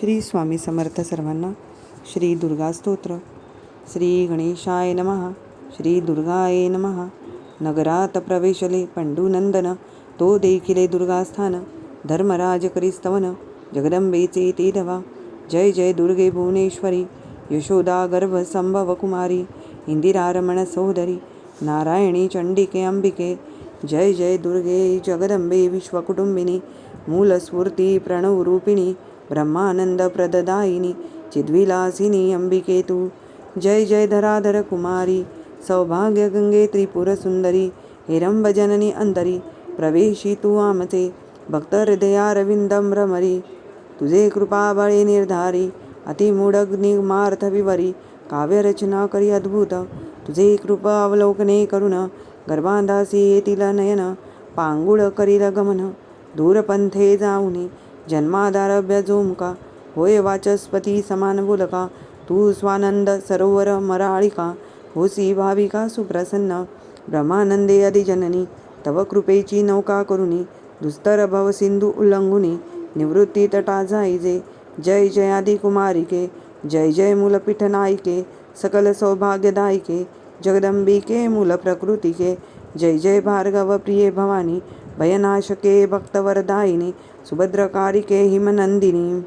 श्री स्वामी समर्थ सर्वांना श्री दुर्गा स्तोत्र. श्री गणेशाय नमः. श्री दुर्गाय नमः. नगरात प्रवेशले पंडुनंदन. तो देखिले दुर्गास्थान. धर्मराज करिस्तवन. जगदंबेचे ते धवा जय जय दुर्गे भुवनेश्वरी. यशोदा गर्भ संभव कुमारी. इंदिरारमण सोदरी नारायणी चंडिके अंबिके. जय जय दुर्गे जगदंबे विश्वकुटुंबिनी. मूलस्फूर्ती प्रणवरूपिणी. ब्रह्मानंद प्रददायिनी चिद्विलासिनी अंबिके तू जय जय धराधर कुमारी सौभाग्य गंगे त्रिपुरसुंदरी हिरंबजननी अंतरी प्रवेशी तू आमचे भक्त भ्रमरी तुझे कृपाबळे निर्धारी अतिमूढग्निमार्थ विवरी काव्यरचना करी अद्भुत। तुझे कृपा अवलोकने करुण गर्भांधासी येतील नयन पांगुळ करील गमन। दूरपंथे जाऊनी जन्मादारभ्य झोमका होय वाचस्पती समान बोलका। तू स्वानंद सरोवर मराळिका। होसी भाविका सुप्रसन्न। ब्रह्मानंदे अधिजननी तव कृपेची नौका करुणी दुस्तर भव सिंधू उल्लंघुनी। निवृत्ती तटा जाईजे जय जयादि कुमारिके। जय जय मूलपीठ नायिके सकल सौभाग्यदायिके। जगदंबिके मूल प्रकृतिके जय जय भार्गव प्रिये भवानी। भयनाशके भक्तवरदाय सुभद्रकारिके त्रिपुर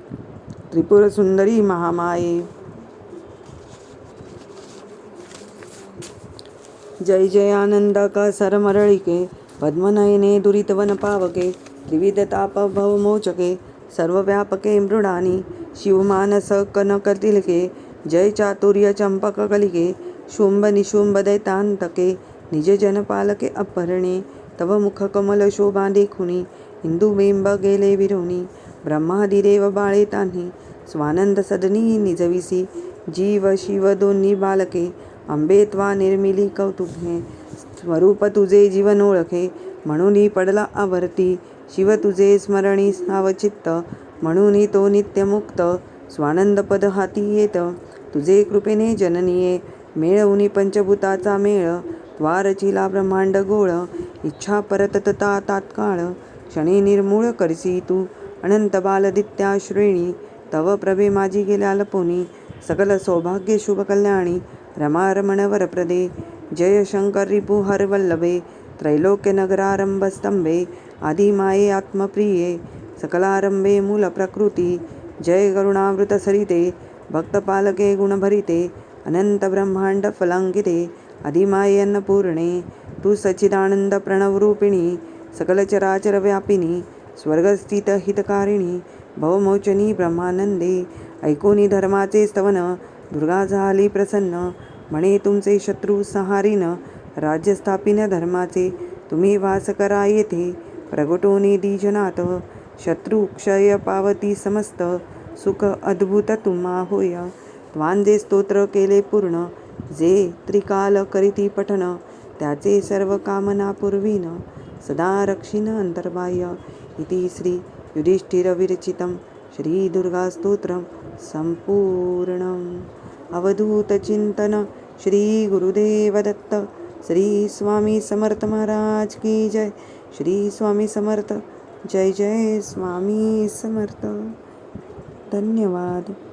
त्रिपुरसुन्दरी महामाये। जय जय आनंद का सरमरिके पद्मनयने दुरितवनपावके, त्रिविधतापभवमोचके, सर्वव्यापके मृडानि शिवमानसकनकतिलके जयचातुर्यचम्पककलिके निज निजजनपालके अपहरणे तव मुख कमल देखुनी हिंदुबिंब गेले विरुनी ब्रह्मादिदेव बाळे तान्ही स्वानंद सदनी निजविसी जीव शिव दोन्ही बालके अंबे त्वा निर्मिली कौतुके स्वरूप तुझे जीवन ओळखे म्हणून पडला आवर्ती शिव तुझे स्मरणी सावचित्त म्हणून तो नित्यमुक्त स्वानंद पद हाती येत तुझे कृपेने जननीये मेळवनी पंचभूताचा मेळ त्वारचिला ब्रह्मांड गोळ इच्छा परततता तात्काळ. क्षणी निर्मूळ करसी तू. अनंत बालदित्या श्रेणी. तव प्रभे माझी गेल्या लपोनी. सकल सौभाग्य शुभ कल्याणी. रमारमण वरप्रदे. जय शंकर रिपु हरवल्लभे त्रैलोक्य नगरारंभ स्तंभे. आदिमाये आत्मप्रिये. सकलारंभे मूल प्रकृती. जय करुणावृत सरिते. भक्तपालके गुणभरिते अनंत ब्रह्मांड फलांकिते अधिमाये अन्नपूर्णे तू सच्चिदानंद प्रणवरूपिणी सकल स्वर्गस्थित हितकारिणी भवमोचनी ब्रह्मानंदे ऐकोनी धर्माचे स्तवन दुर्गा झाली प्रसन्न म्हणे तुमचे शत्रू सहारीन राज्यस्थापिन धर्माचे तुम्ही वास करा येथे प्रगटोनी दीजनाथ शत्रू क्षय पावती समस्त सुख अद्भुत तुम्हा होय. त्वांजे स्तोत्र केले पूर्ण जे त्रिकाल करीती पठन त्याचे सर्व कामना पूर्वीन सदा रक्षिण अंतर्बाह्य. इति श्री युधिष्ठिरविरचितं श्रीदुर्गास्तोत्रं सम्पूर्णम् अवधूतचिन्तन श्री गुरुदेव दत्त श्री स्वामी समर्थ महाराज की जय. श्री स्वामी समर्थ जय जय स्वामी समर्थ. धन्यवाद.